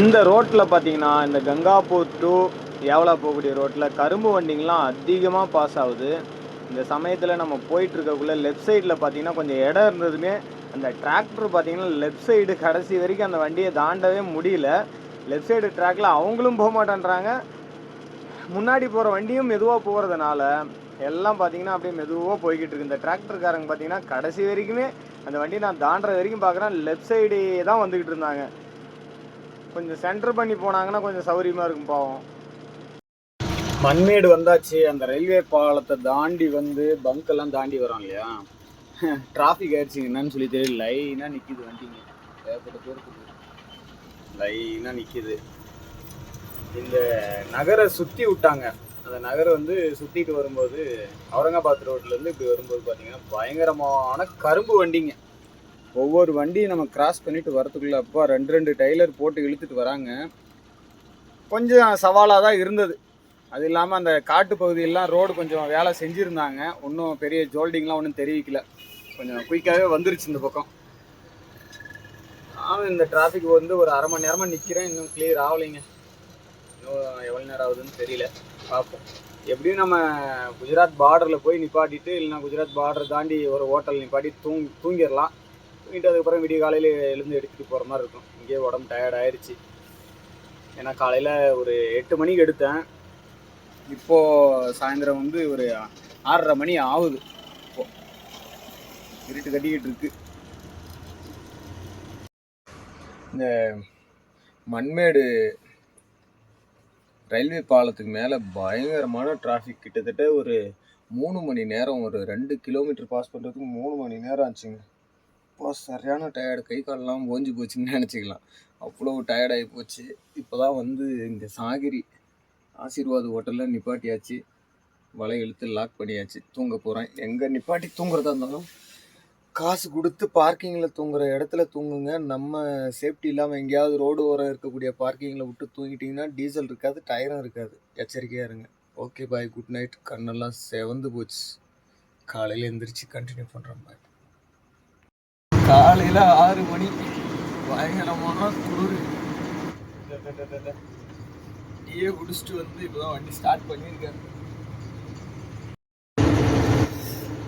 இந்த ரோட்டில் பார்த்தீங்கன்னா இந்த கங்காபூர் டு ஏவலா போகக்கூடிய ரோட்டில் கரும்பு வண்டிங்கெலாம் அதிகமாக பாஸ் ஆகுது. இந்த சமயத்தில் நம்ம போயிட்டுருக்கக்குள்ள லெஃப்ட் சைடில் பார்த்தீங்கன்னா கொஞ்சம் இடம் இருந்ததுமே அந்த டிராக்டர் பார்த்தீங்கன்னா லெஃப்ட் சைடு கடைசி வரைக்கும் அந்த வண்டியை தாண்டவே முடியல. லெஃப்ட் சைடு ட்ராக்ல அவங்களும் போக மாட்டேன்றாங்க. முன்னாடி போகிற வண்டியும் மெதுவாக போகிறதுனால எல்லாம் பார்த்தீங்கன்னா அப்படியே மெதுவாக போய்கிட்டு இருக்கு இந்த டிராக்டர்காரங்க பார்த்தீங்கன்னா கடைசி வரைக்குமே அந்த வண்டியை நான் தாண்டுற வரைக்கும் பார்க்குறேன் லெஃப்ட் சைடே தான் வந்துக்கிட்டு இருந்தாங்க. கொஞ்சம் சென்டர் பண்ணி போனாங்கன்னா கொஞ்சம் சௌரியமாக இருக்கும் பாவம். மண்மேடு வந்தாச்சு அந்த ரயில்வே பாலத்தை தாண்டி வந்து பங்க் எல்லாம் தாண்டி வரோம் இல்லையா? டிராஃபிக் ஆயிடுச்சு என்னன்னு சொல்லி தெரியல. லைனாக நிற்கிது வண்டிங்க. ஏற்பட்ட பேருக்கு லைனாக நிற்கிது இந்த நகரை சுற்றி விட்டாங்க. அந்த நகரை வந்து சுற்றிட்டு வரும்போது அவுரங்காபாத் ரோட்லேருந்து இப்படி வரும்போது பார்த்தீங்கன்னா பயங்கரமான கரும்பு வண்டிங்க. ஒவ்வொரு வண்டியும் நம்ம கிராஸ் பண்ணிட்டு வரத்துக்குள்ள அப்போ ரெண்டு ரெண்டு டைலர் போட்டு இழுத்துட்டு வராங்க. கொஞ்சம் சவாலாக தான் இருந்தது. அது இல்லாமல் அந்த காட்டு பகுதியெல்லாம் ரோடு கொஞ்சம் வேலை செஞ்சுருந்தாங்க. ஒன்றும் பெரிய ஜோல்டிங்லாம் ஒன்றும் தெரிவிக்கல. கொஞ்சம் குயிக்காகவே வந்துருச்சு இந்த பக்கம். ஆமாம் இந்த டிராஃபிக் வந்து ஒரு அரை மணி நேரமாக நிற்கிறேன் இன்னும் கிளியர் ஆகலைங்க. இன்னும் எவ்வளோ நேரம் ஆகுதுன்னு தெரியல. பார்ப்போம். எப்படியும் நம்ம குஜராத் பார்டரில் போய் நிப்பாட்டிட்டு இல்லைனா குஜராத் பார்டர் தாண்டி ஒரு ஹோட்டல் நிப்பாட்டி தூங் தூங்கிடலாம். மீண்டும் அதுக்கப்புறம் விடிய காலையில் எழுந்து எடுத்துகிட்டு போகிற மாதிரி இருக்கும். இங்கேயே உடம்பு டயர்ட் ஆயிடுச்சு. ஏன்னா காலையில் ஒரு எட்டு மணிக்கு எடுத்தேன். இப்போது சாயந்தரம் வந்து ஒரு ஆறரை மணி ஆகுது. இப்போது இருட்டு கட்டிக்கிட்டு இருக்கு. இந்த மண்மேடு ரயில்வே பாலத்துக்கு மேலே பயங்கரமான டிராஃபிக் கிட்டத்தட்ட ஒரு மூணு மணி நேரம் ஒரு ரெண்டு கிலோமீட்டர் பாஸ் பண்ணுறதுக்கு மூணு மணி நேரம் ஆச்சுங்க. இப்போ சரியான டயர்டு கை காலெலாம் ஓஞ்சி போச்சுன்னு நினச்சிக்கலாம். அவ்வளோ டயர்டாகி போச்சு. இப்போ தான் வந்து இங்கே சாகிரி ஆசீர்வாத் ஹோட்டலில் நிப்பாட்டியாச்சு. வலை இழுத்து லாக் பண்ணியாச்சு. தூங்க போகிறேன் எங்கே நிப்பாட்டி தூங்குறதா இருந்தாலும் காசு கொடுத்து பார்க்கிங்கில் தூங்குற இடத்துல தூங்குங்க. நம்ம சேஃப்டி இல்லாமல் எங்கேயாவது ரோடு ஓரம் இருக்கக்கூடிய பார்க்கிங்கில் விட்டு தூங்கிட்டிங்கன்னா டீசல் இருக்காது டயரும் இருக்காது. எச்சரிக்கையாக இருங்க. ஓகே பாய் குட் நைட் கண்ணெல்லாம் செவந்து போச்சு. காலையில் எந்திரிச்சு கண்டினியூ பண்ணுறேன் பாய் காலையில் ஆறு மணி. பயங்கரமான குளிர். டீயே குடிச்சிட்டு வந்து இப்போதான் வண்டி ஸ்டார்ட் பண்ணியிருக்கேன்.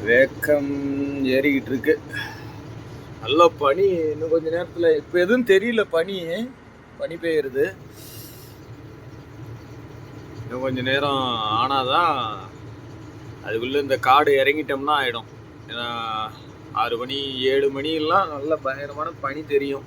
வேக்கம் ஏறிக்கிட்டு இருக்கு. நல்ல பனி. இன்னும் கொஞ்ச நேரத்தில் இப்போ எதுவும் தெரியல பனி. பனி பெய்யுறது. இன்னும் கொஞ்ச நேரம் ஆனாதான் அதுக்குள்ளே இந்த காடு இறங்கிட்டோம்னா ஆகிடும் ஏன்னா ஆறு மணி ஏழு மணியெல்லாம் நல்ல பயங்கரமான பனி தெரியும்.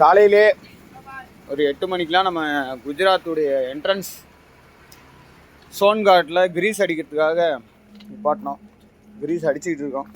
காலையிலே ஒரு எட்டு மணிக்கெலாம் நம்ம குஜராத்துடைய என்ட்ரன்ஸ் சோன்காட்டில் கிரீஸ் அடிக்கிறதுக்காக நிப்பாட்டினோம். கிரீஸ் அடிச்சுக்கிட்டு இருக்கோம்.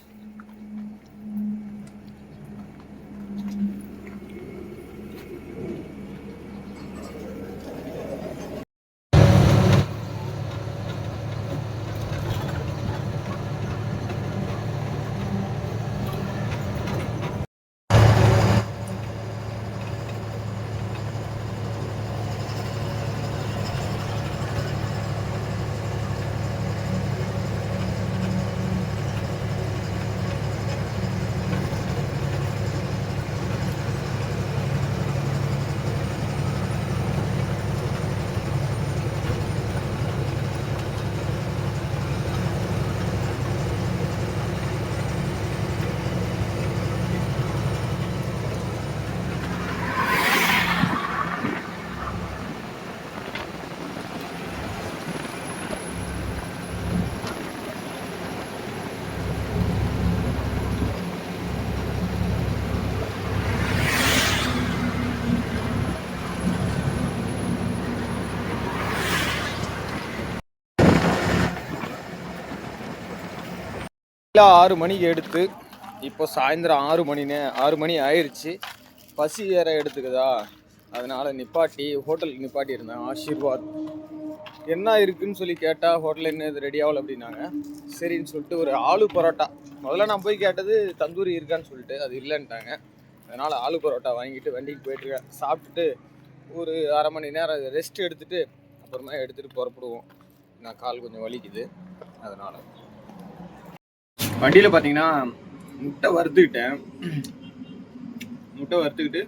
காலையில் ஆறு மணிக்கு எடுத்து இப்போ சாயந்தரம் ஆறு மணி நே ஆறு மணி ஆயிடுச்சு பசி வேற எடுத்துக்குதா? அதனால் நிப்பாட்டி ஹோட்டலுக்கு நிப்பாட்டி இருந்தேன். ஆஷிர்வாத் என்ன இருக்குன்னு சொல்லி கேட்டால் ஹோட்டல் என்ன இது ரெடி ஆகல அப்படின்னாங்க. சரின்னு சொல்லிட்டு ஒரு ஆலு பரோட்டா. முதல்ல நான் போய் கேட்டது தந்தூரி இருக்கான்னு சொல்லிட்டு அது இல்லைன்ட்டாங்க. அதனால் ஆலு பரோட்டா வாங்கிட்டு வண்டிக்கு போயிட்டுருக்கேன் சாப்பிட்டுட்டு ஒரு அரை மணி நேரம் ரெஸ்ட் எடுத்துகிட்டு அப்புறமா எடுத்துகிட்டு புறப்படுவோம். நான் கால் கொஞ்சம் வலிக்குது. அதனால். வண்டியில் பார்த்தீங்கன்னா முட்டை வறுத்துக்கிட்டேன். முட்டை வறுத்துக்கிட்டு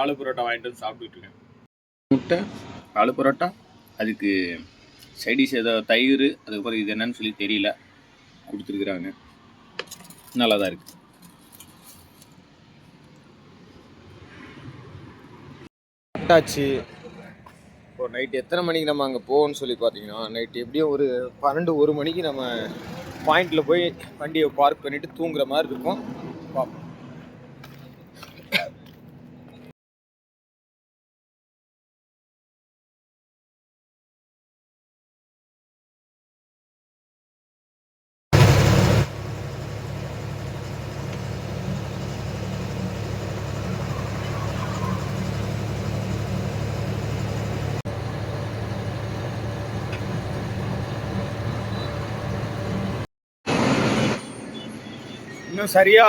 ஆலு பரோட்டா வாங்கிட்டு வந்து சாப்பிட்டுட்டு இருக்கேன். முட்டை ஆலு பரோட்டா அதுக்கு சைடிஷ் ஏதோ தயிர் அதுக்கப்புறம் இது என்னன்னு சொல்லி தெரியல. கொடுத்துருக்குறாங்க. நல்லா தான் இருக்குது சாப்பிட்டாச்சு இப்போ நைட் எத்தனை மணிக்கு நம்ம அங்கே போவோம்னு சொல்லி பார்த்தீங்கன்னா நைட் எப்படியும் ஒரு பன்னெண்டு ஒரு மணிக்கு நம்ம பாயிண்டில் போய் வண்டியை பார்க் பண்ணிவிட்டு தூங்குற மாதிரி இருக்கும். பார்ப்போம் இன்னும் சரியா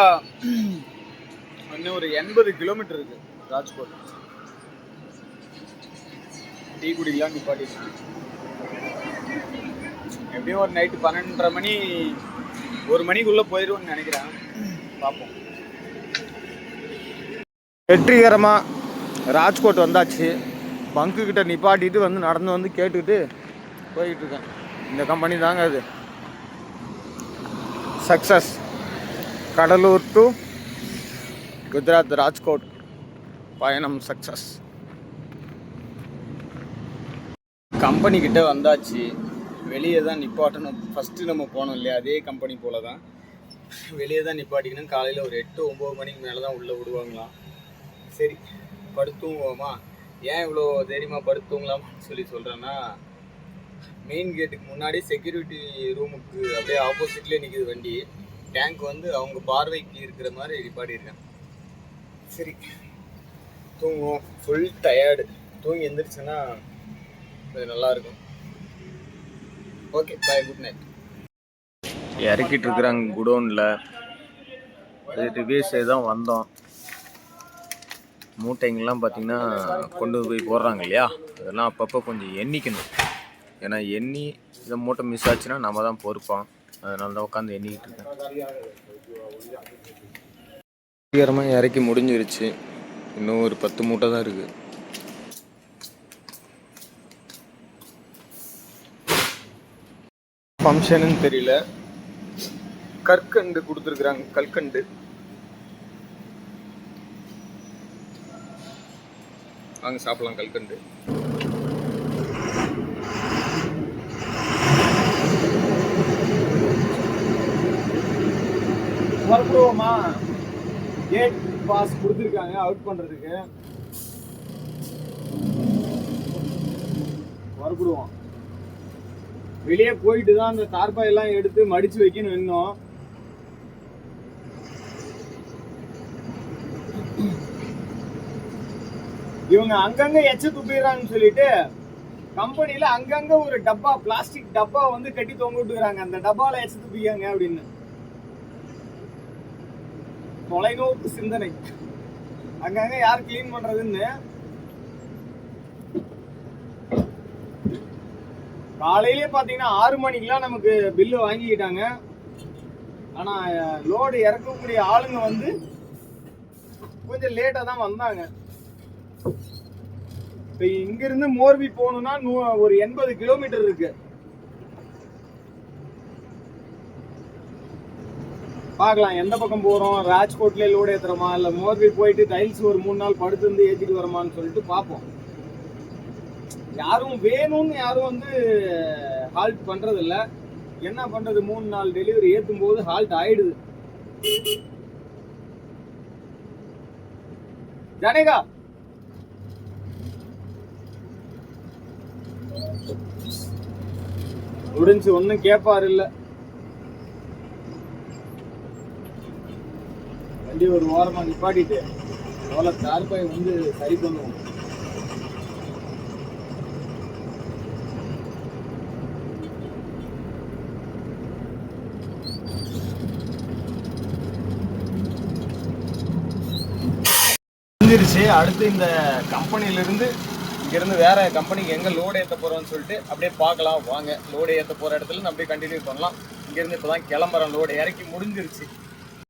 இன்னும் ஒரு எண்பது கிலோமீட்டர் இருக்கு ராஜ்கோட். டீ குடிக்கலாம் நிப்பாட்டி எப்படியும் ஒரு நைட்டு பன்னெண்டரை மணி ஒரு மணிக்குள்ள போயிடுவோம்னு நினைக்கிறேன். பார்ப்போம். வெற்றிகரமாக ராஜ்கோட் வந்தாச்சு. பங்கு கிட்ட நிப்பாட்டிட்டு வந்து நடந்து வந்து கேட்டுக்கிட்டு போய்கிட்டு இருக்கேன். இந்த கம்பெனி தாங்க அது. Success Cuddalore to Gujarat Rajkot. பயணம் சக்ஸஸ் கம்பெனிக்கிட்ட வந்தாச்சு. வெளியே தான் நிப்பாட்டணும். ஃபஸ்ட்டு நம்ம போனோம் இல்லையா? அதே கம்பெனி போல தான் வெளியே தான் நிப்பாட்டிக்கணும். காலையில் ஒரு எட்டு ஒம்பது மணிக்கு மேலே தான் உள்ளே விடுவாங்களாம். சரி படுத்துவோமா ஏன் இவ்வளோ தைரியமாக படுத்துங்களாமான்னு சொல்லி சொல்கிறேன்னா மெயின் கேட்டுக்கு முன்னாடி செக்யூரிட்டி ரூமுக்கு அப்படியே ஆப்போசிட்லேயே நிற்குது வண்டி. டேங்க் வந்து அவங்க பார்வைக்கு இருக்கிற மாதிரி நிப்பாட்டியிருக்கேன் சரி தூங்குவோம். ஃபுல் டயர்டு தூங்கி எந்திரிச்சேன்னா அது நல்லாயிருக்கும் ஓகே பாய் குட் நைட் இறக்கிட்டு இருக்கிறாங்க குடோனில். ரிவ்யூஸ் தான் வந்தோம். மூட்டைங்கெல்லாம் பார்த்தீங்கன்னா கொண்டு போய் போடுறாங்க இல்லையா? அதெல்லாம் அப்பப்போ கொஞ்சம் எண்ணிக்கணும். ஏன்னா எண்ணி இந்த மூட்டை மிஸ் ஆச்சுன்னா நம்ம தான் பொறுப்போம். அதனால தான் உட்காந்து எண்ணிக்கிட்டு இருக்கேன். சீக்கிரமாக இறக்கி முடிஞ்சிருச்சு. இன்னும் ஒரு பத்து மூட்டை தான் இருக்குது ஃபங்க்ஷனுன்னு தெரியல. கற்கண்டு கொடுத்துருக்குறாங்க கல்கண்டு. வாங்க சாப்பிடலாம் கல்கண்டு. புறப்படுவோமா கேட் பாஸ் கொடுத்துருக்காங்க அவுட் பண்ணுறதுக்கு புறப்படுவோம் வெளியே போயிட்டு தான் அந்த தார்பாய் எல்லாம் எடுத்து மடிச்சு வைக்கணும் இன்னும். இவங்க அங்கங்க எச்ச துப்பிடுறாங்கன்னு சொல்லிட்டு கம்பெனியில அங்கங்க ஒரு டப்பா பிளாஸ்டிக் டப்பா வந்து கட்டி தொங்க விட்டுக்கிறாங்க. அந்த டப்பால எச்ச துப்பிக்காங்க அப்படின்னு. தொலைநோக்கு சிந்தனை. அங்கங்க யார் க்ளீன் பண்றதுன்னு? காலையிலே பார்த்தீங்கன்னா ஆறு மணிக்கெல்லாம் நமக்கு பில்லு வாங்கிக்கிட்டாங்க. ஆனால் லோடு இறக்கக்கூடிய ஆளுங்க வந்து கொஞ்சம் லேட்டாக தான் வந்தாங்க. இப்போ இங்கேருந்து மோர்பி போகணுன்னா நூ- ஒரு எண்பது கிலோமீட்டர் இருக்குது பார்க்கலாம். எந்த பக்கம் போறோம்? ராஜ்கோட்ல லோடு ஏற்றுறோமா இல்லை மோர்பி போயிட்டு டைல்ஸ் ஒரு மூணு நாள் படுத்து வந்து ஏத்திட்டு வரமான்னு சொல்லிட்டு பார்ப்போம். யாரும் வேணும்னு யாரும் வந்து ஹால்ட் பண்ணுறதில்ல என்ன பண்றது? மூணு நாள் டெலிவரி ஏத்தும் போது ஹால்ட் ஆயிடுது. ஜனேகா! முடிஞ்சு ஒன்னும் கேட்பாரு இல்ல. வண்டியை ஒரு ஓரமாக நிப்பாட்டிட்டு அவ்வளோ தார்பாய் வந்து சரி பண்ணுவோம். வந்துருச்சு. அடுத்து இந்த கம்பெனியிலிருந்து இங்கேருந்து வேறு கம்பெனிக்கு எங்கே லோடு ஏற்ற போகிறோம்னு சொல்லிட்டு அப்படியே பார்க்கலாம். வாங்க. லோடு ஏற்ற போகிற இடத்துல நம்ம அப்படியே கண்டினியூ பண்ணலாம். இங்கேருந்து இப்போ தான் கிளம்புறோம் லோடு இறக்கி முடிஞ்சிருச்சு.